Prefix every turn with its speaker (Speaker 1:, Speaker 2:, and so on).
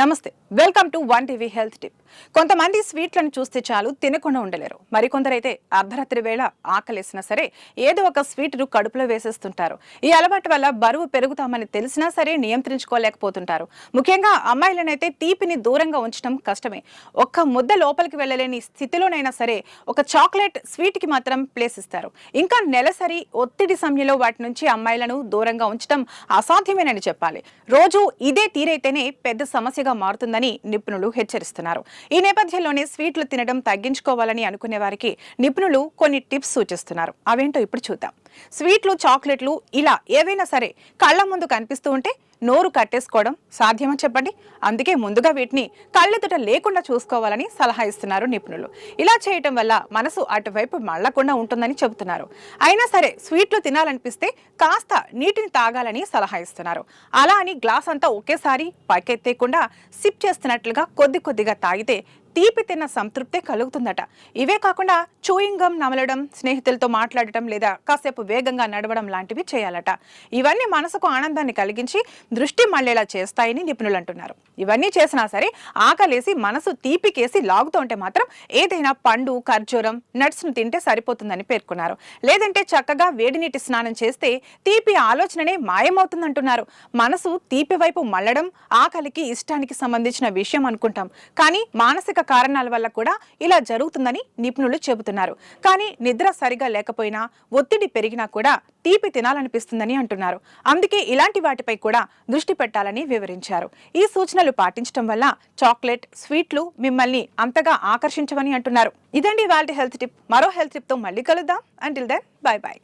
Speaker 1: నమస్తే. Welcome to one TV health tip. కొంతమంది స్వీట్లను చూస్తే చాలు తినకుండా ఉండలేరు. మరికొందరైతే అర్ధరాత్రి వేళ ఆకలేసినా సరే ఏదో ఒక స్వీట్ను కడుపులో వేసేస్తుంటారు. ఈ అలవాటు వల్ల బరువు పెరుగుతామని తెలిసినా సరే నియంత్రించుకోలేకపోతుంటారు. ముఖ్యంగా అమ్మాయిలనైతే తీపిని దూరంగా ఉంచడం కష్టమే. ఒక్క ముద్ద లోపలికి వెళ్ళలేని స్థితిలోనైనా సరే ఒక చాక్లెట్ స్వీట్కి మాత్రం ప్లేస్ ఇస్తారు. ఇంకా నెలసరి ఒత్తిడి సమయంలో వాటి నుంచి అమ్మాయిలను దూరంగా ఉంచడం అసాధ్యమేనని చెప్పాలి. రోజు ఇదే తీరైతేనే పెద్ద సమస్య సమస్యగా మారుతుందని నిపుణులు హెచ్చరిస్తున్నారు. ఈ నేపథ్యంలోనే స్వీట్లు తినడం తగ్గించుకోవాలని అనుకునే వారికి నిపుణులు కొన్ని టిప్స్ సూచిస్తున్నారు. అవేంటో ఇప్పుడు చూద్దాం. స్వీట్లు చాక్లెట్లు ఇలా ఏవైనా సరే కళ్ళ ముందు కనిపిస్తూ ఉంటే నోరు కట్టేసుకోవడం సాధ్యమని చెప్పండి. అందుకే ముందుగా వీటిని కళ్ళెదుట లేకుండా చూసుకోవాలని సలహా ఇస్తున్నారు నిపుణులు. ఇలా చేయటం వల్ల మనసు అటువైపు మళ్ళకుండా ఉంటుందని చెబుతున్నారు. అయినా సరే స్వీట్లు తినాలనిపిస్తే కాస్త నీటిని తాగాలని సలహా ఇస్తున్నారు. అలా అని గ్లాస్ అంతా ఒకేసారి పైకెత్తేయకుండా సిప్ చేస్తున్నట్లుగా కొద్ది కొద్దిగా తాగితే తీపి తిన్న సంతృప్తే కలుగుతుందట. ఇవే కాకుండా చూయింగ్ గమ్ నమలడం స్నేహితులతో మాట్లాడటం లేదా కాసేపు వేగంగా నడవడం లాంటివి చేయాలట. ఇవన్నీ మనసుకు ఆనందాన్ని కలిగించి దృష్టి మళ్ళేలా చేస్తాయని నిపుణులు అంటున్నారు. ఇవన్నీ చేసినా సరే ఆకలేసి మనసు తీపికేసి లాగుతుంటే మాత్రం ఏదైనా పండు ఖర్జూరం నట్స్ను తింటే సరిపోతుందని పేర్కొన్నారు. లేదంటే చక్కగా వేడి నీటి స్నానం చేస్తే తీపి ఆలోచననే మాయమవుతుందంటున్నారు. మనసు తీపి వైపు మళ్ళడం ఆకలికి ఇష్టానికి సంబంధించిన విషయం అనుకుంటాం. కానీ మానసిక కారణాల వల్ల కూడా ఇలా జరుగుతుందని నిపుణులు చెబుతున్నారు. కానీ నిద్ర సరిగా లేకపోయినా ఒత్తిడి పెరిగినా కూడా తీపి తినాలనిపిస్తుందని అంటున్నారు. అందుకే ఇలాంటి వాటిపై కూడా దృష్టి పెట్టాలని వివరించారు. ఈ సూచనలు పాటించడం వల్ల చాక్లెట్ స్వీట్లు మిమ్మల్ని అంతగా ఆకర్షించవని అంటున్నారు. ఇదండి వాళ్ళ హెల్త్ టిప్. మరో హెల్త్ టిప్తో మళ్ళీ కలుద్దాం. Until then bye bye